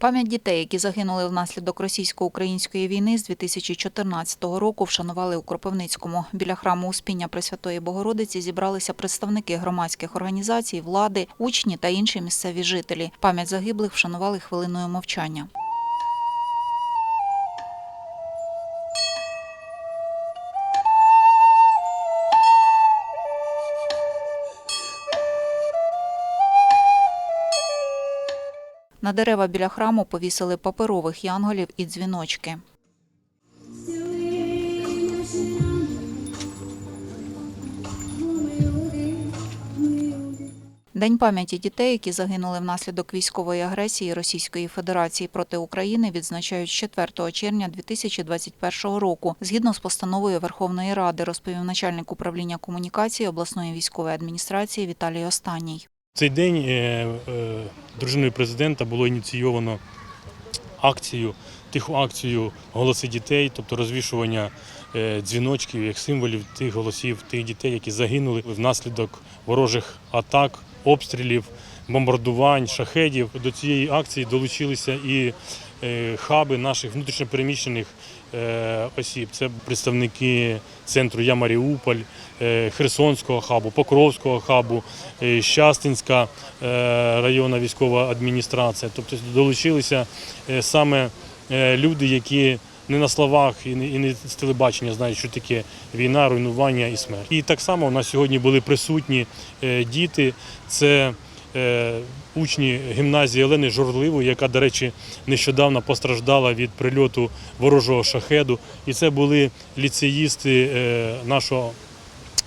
Пам'ять дітей, які загинули внаслідок російсько-української війни з 2014 року, вшанували у Кропивницькому. Біля храму Успіння Пресвятої Богородиці зібралися представники громадських організацій, влади, учні та інші місцеві жителі. Пам'ять загиблих вшанували хвилиною мовчання. На дерева біля храму повісили паперових янголів і дзвіночки. День пам'яті дітей, які загинули внаслідок військової агресії Російської Федерації проти України, відзначають з 4 червня 2021 року, згідно з постановою Верховної Ради, розповів начальник управління комунікації обласної військової адміністрації Віталій Останній. Цей день е, е, дружиною президента було ініційовано акцію, тиху акцію Голоси дітей, тобто розвішування е, дзвіночків як символів тих голосів, тих дітей, які загинули внаслідок ворожих атак, обстрілів, бомбардувань, шахедів. До цієї акції долучилися і хаби наших внутрішньопереміщених е, осіб. Це представники центру Я Маріуполь, е, Херсонського хабу, Покровського хабу, е, Щастинська е, районна військова адміністрація. Тобто долучилися е, саме е, люди, які не на словах і не, і не з телебачення знають, що таке війна, руйнування і смерть. І так само у нас сьогодні були присутні е, діти. Це е, учні гімназії Олени Жорливої, яка, до речі, нещодавно постраждала від прильоту ворожого шахеду. І це були ліцеїсти е, нашого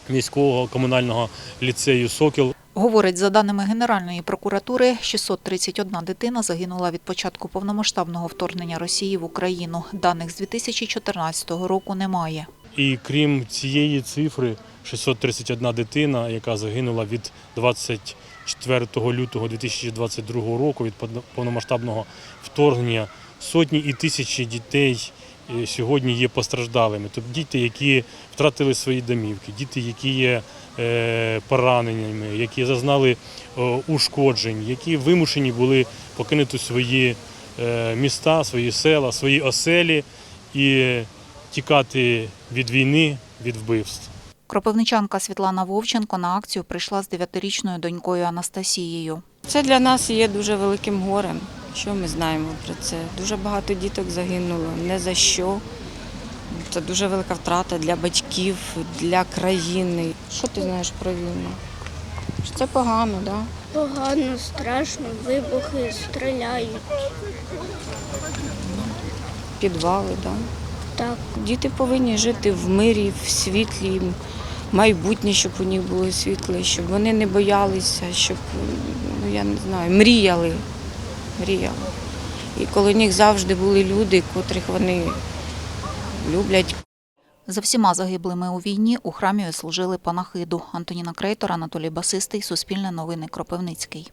міського комунального ліцею Сокіл. Говорить, за даними Генеральної прокуратури, 631 дитина загинула від початку повномасштабного вторгнення Росії в Україну. Даних з 2014 року немає. І крім цієї цифри, 631 дитина, яка загинула від 24 лютого 2022 року від повномасштабного вторгнення, сотні і тисячі дітей е, сьогодні є постраждалими. Тобто діти, які втратили свої домівки, діти, які є е, пораненнями, які зазнали е, ушкоджень, які вимушені були покинути свої міста, свої села, свої оселі і тікати від війни, від вбивств. Кропивничанка Світлана Вовченко на акцію прийшла з дев'ятирічною донькою Анастасією. Це для нас є дуже великим горем. Що ми знаємо про це? Дуже багато діток загинуло. Не за що. Це дуже велика втрата для батьків, для країни. Що ти знаєш про війну? Що Це погано, так? Да? Погано, страшно, вибухи стріляють. Підвали, да? Так, Діти повинні жити в мирі, в світлі, майбутнє, щоб у них було світле, щоб вони не боялися, щоб, ну я не знаю, мріяли. Мріяли. І коли у них завжди були люди, котрих вони люблять, За всіма загиблими у війні у храмі служили панахиду. Антоніна Крейтор, Анатолій Басистий, Суспільне новини Кропивницький.